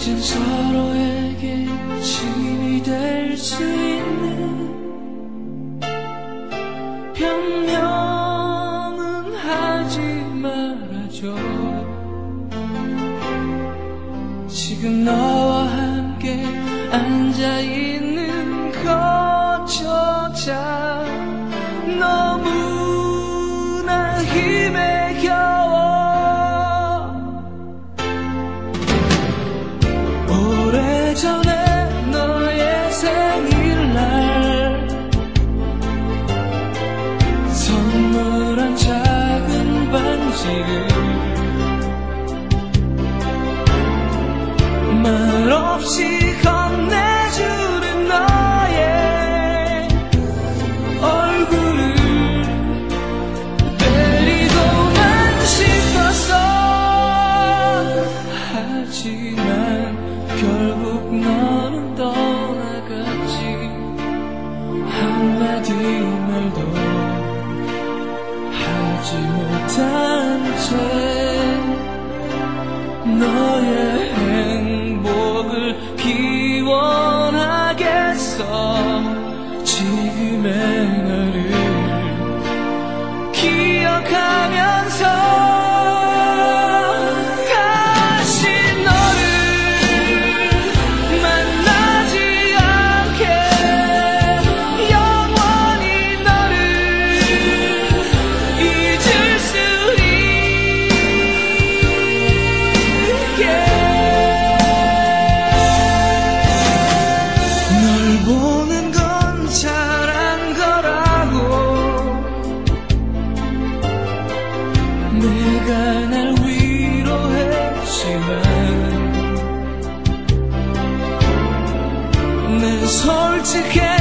이젠 서로에게 짐이 될 수 있는 변명은 하지 말아줘. 지금 너와 함께 앉아있는 거저자 너무나 힘에 겨 전에 너의 생일날 선물한 작은 반지를 너의 행복을 기원하겠어. 지금의 너를 기억하 솔직해